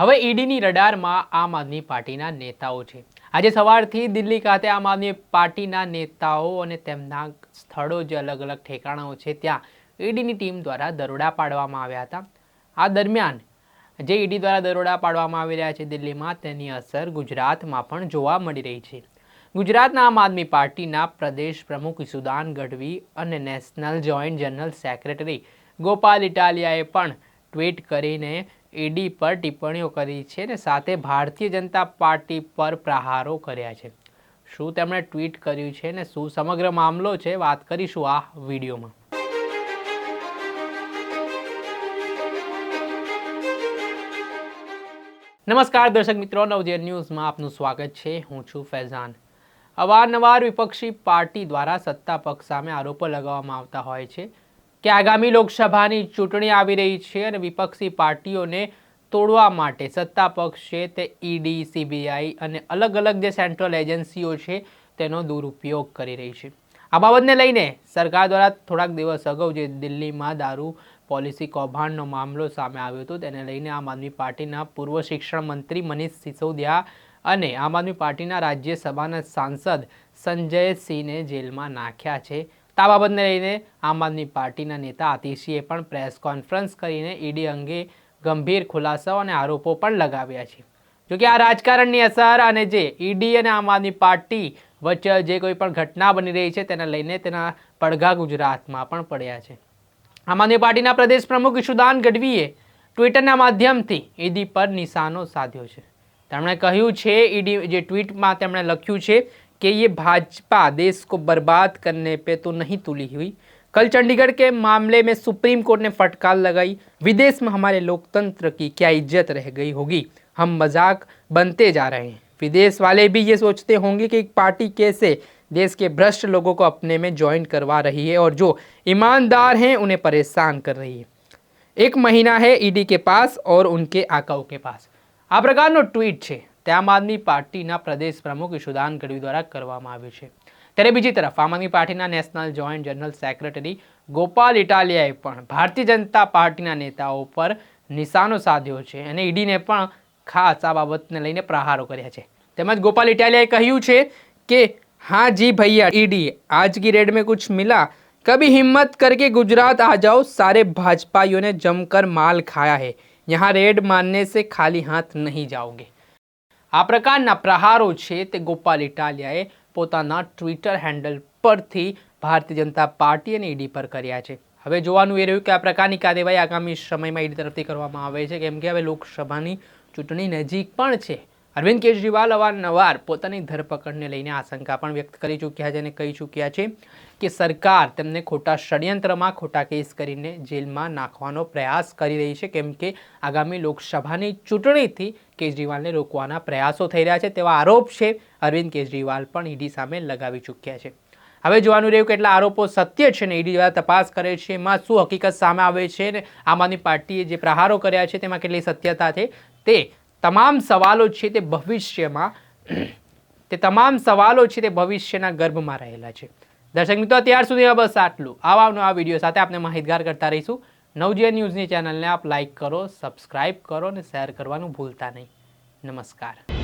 હવે ઈડીની રડારમાં આમ આદમી પાર્ટીના નેતાઓ છે. આજે સવારથી દિલ્હી ખાતે આમ આદમી પાર્ટીના નેતાઓ અને તેમના સ્થળો જે અલગ અલગ ઠેકાણાઓ છે, ત્યાં ઈડીની ટીમ દ્વારા દરોડા પાડવામાં આવ્યા હતા. આ દરમિયાન જે ઈડી દ્વારા દરોડા પાડવામાં આવી રહ્યા છે દિલ્હીમાં, તેની અસર ગુજરાતમાં પણ જોવા મળી રહી છે. ગુજરાતના આમ આદમી પાર્ટીના પ્રદેશ પ્રમુખ ઈસુદાન ગઢવી અને national joint general secretary Gopal ઇટાલિયાએ પણ ટ્વીટ કરીને ઈડી પર ટિપ્પણીઓ કરી છે અને સાથે ભારતીય જનતા પાર્ટી પર પ્રહારો કર્યા છે. શું તેમણે ટ્વીટ કર્યું છે અને શું સમગ્ર મામલો છે? વાત કરીશું આ વિડીયોમાં. નમસ્કાર દર્શક મિત્રો નવજેર ન્યૂઝમાં આપનું સ્વાગત છે. હું છું ફૈઝાન. અવારનવાર વિપક્ષી પાર્ટી દ્વારા સત્તા પક્ષ સામે આરોપો લગાવવામાં આવતા હોય છે. કે આગામી લોકસભાની ચૂંટણી આવી રહી છે અને વિપક્ષી પાર્ટીઓને તોડવા માટે સત્તા પક્ષ છે તે ઈડી, સીબીઆઈ અને અલગ અલગ જે સેન્ટ્રલ એજન્સીઓ છે તેનો દુરુપયોગ કરી રહી છે. આ બાબતને લઈને સરકાર દ્વારા થોડાક દિવસ અગાઉ જે દિલ્હીમાં દારૂ પોલિસી કૌભાંડનો મામલો સામે આવ્યો હતો, તેને લઈને આમ આદમી પાર્ટીના પૂર્વ શિક્ષણ મંત્રી મનીષ સિસોદિયા અને આમ આદમી પાર્ટીના રાજ્યસભાના સાંસદ સંજય સિંહને જેલમાં નાખ્યા છે. આ બાબતને લઈને આમ આદમી પાર્ટીના નેતા આતિશીએ પણ પ્રેસ કોન્ફરન્સ કરીને ઈડી અંગે ગંભીર ખુલાસાઓ અને આરોપો પણ લગાવ્યા છે. જોકે આ રાજકારણની અસર અને જે ઈડી અને આમ આદમી પાર્ટી વચ્ચે જે કોઈ પણ ઘટના બની રહી છે તેને લઈને તેના પડઘા ગુજરાતમાં પણ પડ્યા છે. આમ આદમી પાર્ટીના પ્રદેશ પ્રમુખ ઈશુદાન ગઢવીએ ટ્વિટરના માધ્યમથી ઈડી પર નિશાનો સાધ્યો છે. તેમણે કહ્યું છે, ઈડી જે ટ્વીટમાં તેમણે લખ્યું છે कि ये भाजपा देश को बर्बाद करने पे तो नहीं तुली हुई कल चंडीगढ़ के मामले में सुप्रीम कोर्ट ने फटकार लगाई विदेश में हमारे लोकतंत्र की क्या इज्जत रह गई होगी हम मजाक बनते जा रहे हैं विदेश वाले भी ये सोचते होंगे कि एक पार्टी कैसे देश के भ्रष्ट लोगों को अपने में ज्वाइन करवा रही है और जो ईमानदार हैं उन्हें परेशान कर रही है एक महीना है ईडी के पास और उनके आकाओं के पास આ પ્રકારનો ટ્વીટ છે તે આમ આદમી પાર્ટીના પ્રદેશ પ્રમુખ ઈશુદાન ગઢવી દ્વારા કરવામાં આવ્યું છે ત્યારે બીજી તરફ આમ આદમી પાર્ટીના national joint general secretary Gopal ઇટાલિયાએ પણ ભારતીય જનતા પાર્ટીના નેતાઓ પર નિશાનો સાધ્યો છે અને ઈડીને પણ ખાસ આ બાબતને લઈને પ્રહારો કર્યા છે તેમજ ગોપાલ ઇટાલિયાએ કહ્યું છે કે हाँ जी भैया ईडी आज की रेड में कुछ मिला कभी हिम्मत करके गुजरात आ जाओ सारे भाजपाइयों ने जमकर माल खाया है यहाँ रेड मारने से खाली हाथ नहीं जाओगे આ પ્રકારના પ્રહારો છે તે ગોપાલ ઇટાલિયાએ પોતાના ટ્વિટર હેન્ડલ પરથી ભારતીય જનતા પાર્ટી અને ઈડી પર કર્યા છે. હવે જોવાનું એ રહ્યું કે આ પ્રકારની કાર્યવાહી આગામી સમયમાં ઈડી તરફથી કરવામાં આવે છે. કેમ કે હવે લોકસભાની ચૂંટણી નજીક પણ છે. અરવિંદ કેજરીવાલ અવારનવાર પોતાની ધરપકડને લઈને આશંકા પણ વ્યક્ત કરી ચૂક્યા છે અને કહી ચૂક્યા છે કે સરકાર તેમને ખોટા ષડયંત્રમાં ખોટા કેસ કરીને જેલમાં નાખવાનો પ્રયાસ કરી રહી છે. કેમ કે આગામી લોકસભાની ચૂંટણીથી કેજરીવાલને રોકવાના પ્રયાસો થઈ રહ્યા છે તેવા આરોપ છે અરવિંદ કેજરીવાલ પણ ઈડી સામે લગાવી ચૂક્યા છે. હવે જોવાનું રહ્યું કેટલા આરોપો સત્ય છે ને ઈડી દ્વારા તપાસ કરે છે, એમાં શું હકીકત સામે આવે છે ને આમ આદમી પાર્ટીએ જે પ્રહારો કર્યા છે તેમાં કેટલી સત્યતા છે તે તમામ સવાલો છે તે ભવિષ્યમાં તે તમામ સવાલો છે તે ભવિષ્યના ગર્ભમાં રહેલા છે. દર્શક મિત્રો, અત્યાર સુધી બસ આટલું. આવા નવા વીડિયો સાથે આપણે માહિતગાર કરતા રહીશું. નવજીવન ન્યૂઝની ચેનલને આપ લાઇક કરો, સબસ્ક્રાઇબ કરો અને શેર કરવાનું ભૂલતા નહીં. નમસ્કાર.